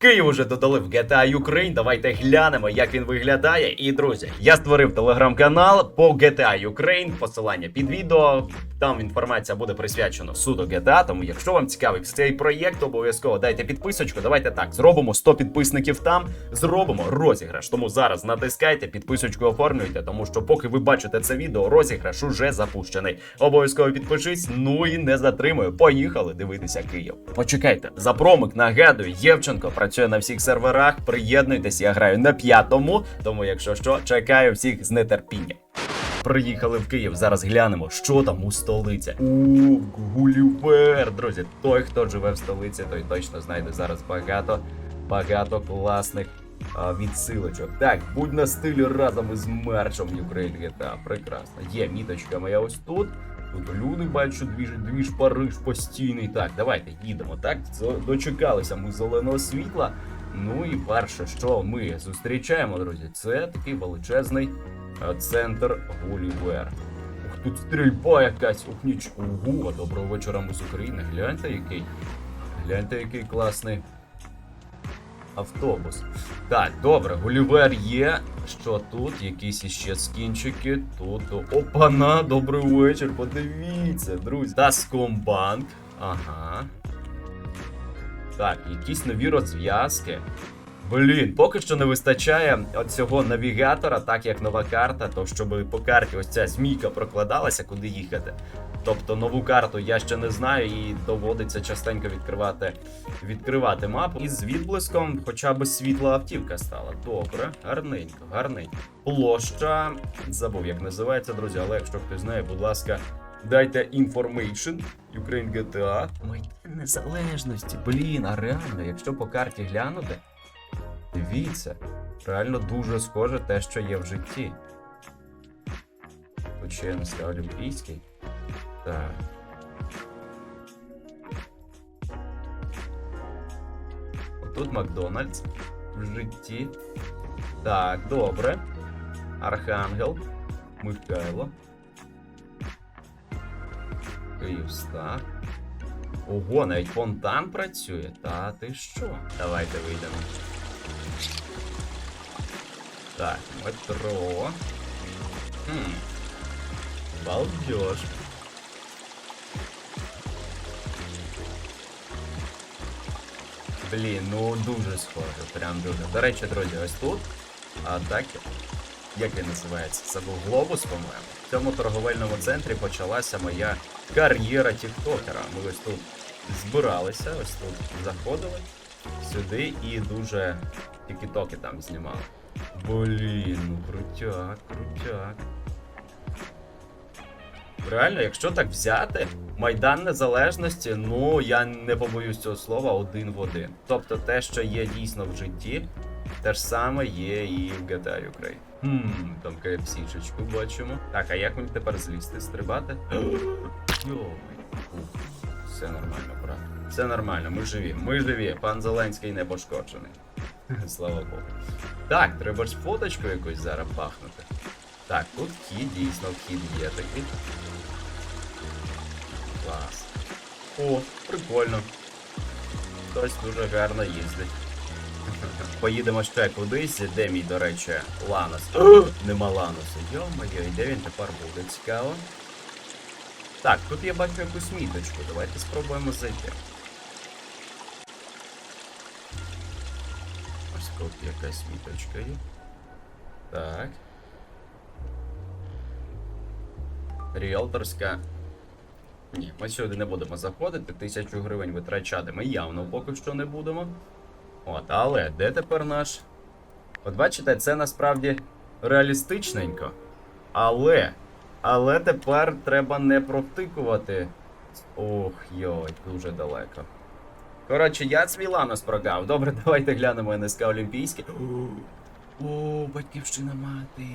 Київ уже додали в GTA Ukraine. Давайте глянемо, як він виглядає. І друзі, я створив телеграм-канал по GTA Ukraine. Посилання під відео. Там інформація буде присвячена суду GTA. Тому, якщо вам цікавий цей проєкт, обов'язково дайте підписочку. Давайте так зробимо 100 підписників там. Зробимо розіграш. Тому зараз натискайте, підписочку оформлюйте, тому що поки ви бачите це відео, розіграш уже запущений. Обов'язково підпишись. Ну і не затримую. Поїхали дивитися Київ. Почекайте, за промик нагадую, Євченко працює на всіх серверах. Приєднуйтесь, я граю на п'ятому. Тому, якщо що, чекаю всіх з нетерпінням. Приїхали в Київ. Зараз глянемо, що там у столиці. У Гулівер, друзі. Той, хто живе в столиці, той точно знайде зараз багато, багато класних відсилочок. Так, будь на стилі разом із мерчем Ukraine GTA. Прекрасно. Є міточка моя ось тут. Тут люди бачу, двіж, двіж Париж постійний. Так, давайте їдемо. Так, дочекалися ми зеленого світла. Ну і перше, що ми зустрічаємо, друзі, це такий величезний е, центр Гулівер. Ух, тут стрільба якась, ух, ніч. Ого, доброго вечора ми з України. Гляньте який. Гляньте, який класний автобус. Так, добре, Гулівер є. Що тут? Якісь іще скінчики. Тут. Опана, добрий вечір. Подивіться, друзі. Таскомбанк. Ага. Так, якісь нові розв'язки. Блін, поки що не вистачає цього навігатора, так як нова карта, то щоб по карті ось ця змійка прокладалася, куди їхати. Тобто нову карту я ще не знаю, і доводиться частенько відкривати, відкривати мапу. І з відблиском хоча б світла автівка стала. Добре, гарненько, гарненько. Площа. Забув, як називається, друзі, але якщо хтось знає, будь ласка, дайте information. Ukraine GTA. Майдан незалежності. Блін, а реально, якщо по карті глянути. Дивіться, реально дуже схоже те, що є в житті. Почемся Олімпійський. Так. Отут Макдональдс в житті. Так, добре. Архангел. Михайло. Київстар. Ого, навіть фонтан працює. Та ти що? Давайте вийдемо. Так, метро. Хм. Балдеж. Блін, ну дуже схоже, прям дуже. До речі, друзі, ось тут. А так, як він називається? Це був глобус, по-моєму. В цьому торговельному центрі почалася моя кар'єра тіктокера. Ми ось тут збиралися, ось тут заходили сюди і дуже тіктоки там знімали. Блін, ну крутяк, крутяк. Реально, якщо так взяти, Майдан Незалежності, ну я не побоюсь цього слова один в один. Тобто те, що є дійсно в житті, те ж саме є і в GTA Ukraine. Хм, там KFC-шечку бачимо. Так, а як мені тепер злізти? Стрибати? Йой. Все нормально, брат. Все нормально, ми живі. Ми живі. Пан Зеленський не пошкоджений. Слава Богу. Так, треба ж фоточку якусь зараз бахнути. Так, тут вхід, дійсно, вхід є такий. Клас. О, прикольно. Хтось дуже гарно їздить. Поїдемо ще кудись, де мій, до речі, Ланос. Нема Ланосу. Йо-моє, і де він тепер буде? Цікаво. Так, тут я бачу якусь міточку. Давайте спробуємо зайти. Тут якась міточка є. Так. Ріелторська. Ні, ми сюди не будемо заходити, тисячу гривень витрачати ми явно поки що не будемо. От, але де тепер наш. От бачите, це насправді реалістичненько. Але. Але тепер треба не провтикувати. Ох, йой, дуже далеко. Коротше, я свій ланос прогав. Добре, давайте глянемо НСК Олімпійське. О, батьківщина мати.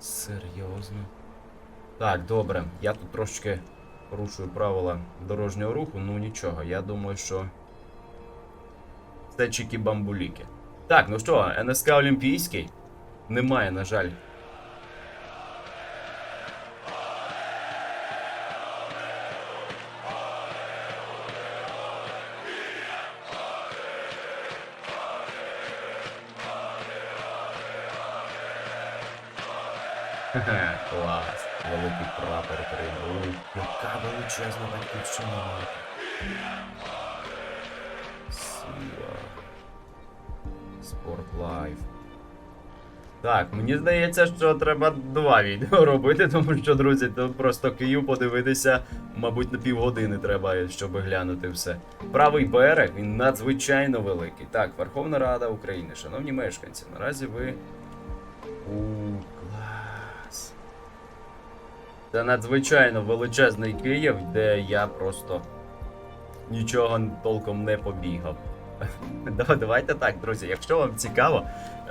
Серйозно. Так, добре. Я тут трошечки порушую правила дорожнього руху, ну нічого, я думаю, що. Це чики бамбуліки. Так, ну що, НСК Олімпійський? Немає, на жаль. Хе-хе, Клас. Великий прапор України. Яка величезна батьківщина. Сила. Спорт лайф. Так, мені здається, що треба два відео робити, тому що, друзі, тут просто Київ подивитися, мабуть, на півгодини треба, щоб глянути все. Правий берег, він надзвичайно великий. Так, Верховна Рада України, шановні мешканці, наразі ви. У. Це надзвичайно величезний Київ, де я просто нічого толком не побігав. Да, Давайте так, друзі. Якщо вам цікаво,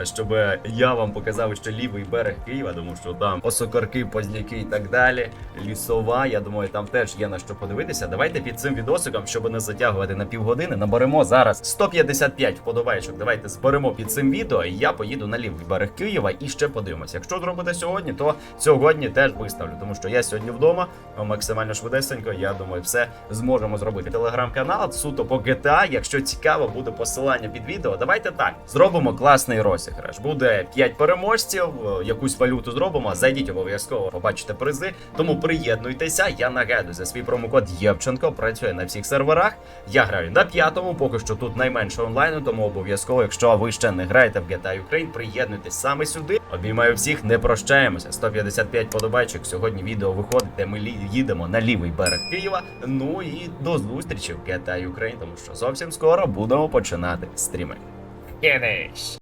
щоб я вам показав ще лівий берег Києва, тому що там осокорки, позняки і так далі. Лісова. Я думаю, там теж є на що подивитися. Давайте під цим відосиком, щоб не затягувати на півгодини, наберемо зараз 155 вподобайчик. Давайте зберемо під цим відео, і я поїду на лівий берег Києва і ще подивимося. Якщо зробите сьогодні, то сьогодні теж виставлю, тому що я сьогодні вдома максимально швидесенько. Я думаю, все зможемо зробити. Телеграм-канал суто по GTA. Якщо цікаво, буде посилання під відео. Давайте так зробимо класний розіграш. Буде 5 переможців, е, якусь валюту зробимо. Зайдіть обов'язково, побачите призи. Тому приєднуйтеся. Я нагадую за свій промокод Євченко. Працює на всіх серверах. Я граю на п'ятому, поки що тут найменше онлайну. Тому обов'язково, якщо ви ще не граєте в GTA Ukraine, приєднуйтесь саме сюди. Обіймаю всіх, не прощаємося. 155 подобайчик. Сьогодні відео виходить, де ми їдемо на лівий берег Києва. Ну і до зустрічі в GTA Ukraine, тому що зовсім скоро будемо починати стріми. Фініш!